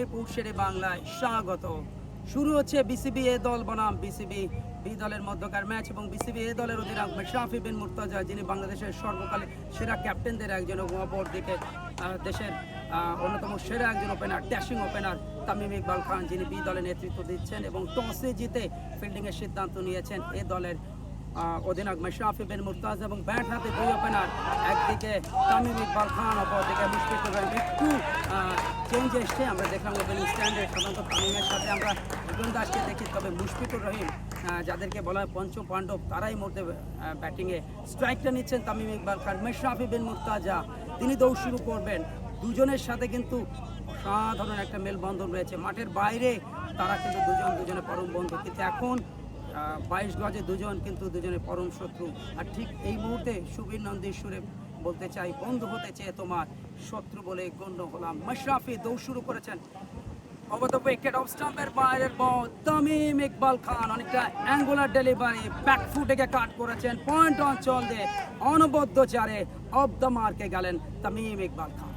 মিরপুর শেরে বাংলায় স্বাগত। শুরু হচ্ছে বিসিবি এ দল বনাম। বিসিবি বি দলের মধ্যকার ম্যাচ এবং বিসিবি এ দলের অধিনায়ক মেশরাফি বিন মুর্তজা, যিনি বাংলাদেশের সর্বকালে সেরা ক্যাপ্টেনদের একজন এবং অপরদিকে দেশের অন্যতম সেরা একজন opener dashing opener Tamim Iqbal Khan, যিনি বি দলে নেতৃত্ব দিচ্ছেন এবং টসে জিতে ফিল্ডিংয়ের সিদ্ধান্ত নিয়েছেন এ দলের অধিনায়ক মেশরাফি বিন মুর্তাজ এবং ব্যাট হাতে দুই ওপেনার একদিকে তামিম ইকবাল খান, অপরদিকে মুশফিকুর রহিম। একটু চেঞ্জ এসছে, আমরা দেখলাম ওপেনিং স্ট্যান্ডে সাধারণত তামিমের সাথে আমরা বিপিন দাসকে দেখি, তবে মুশফিকুর রহিম যাদেরকে বলা হয় পঞ্চম পাণ্ডব, তারাই মধ্যে ব্যাটিংয়ে স্ট্রাইকটা নিচ্ছেন তামিম ইকবাল খান, মেশরাফি বিন মুর্তাজা, তিনি দৌড় শুরু করবেন। দুজনের সাথে কিন্তু অসাধারণ একটা মেলবন্ধন রয়েছে। মাঠের বাইরে তারা কিন্তু দুজন দুজনে পরম বন্ধু। কিন্তু এখন বাইশ গজে দুজন কিন্তু দুজনের পরম শত্রু। আর ঠিক এই মুহূর্তে সুবীর নন্দীর সুরে বলতে চাই, বন্ধু হতে চেয়ে তোমার শত্রু বলে গণ্য হলাম। মশরাফি দৌড় শুরু করেছেন। অবত উইকেট অফ স্টাম্পের বাইরের বল তামিম ইকবাল খান অনেকটা অ্যাঙ্গুলার ডেলিভারি ব্যাক ফুটেকে কাট করেছেন। পয়েন্ট অঞ্চল দিয়ে অনবদ্য চারে অফ দ্য মার্কে গেলেন তামিম ইকবাল খান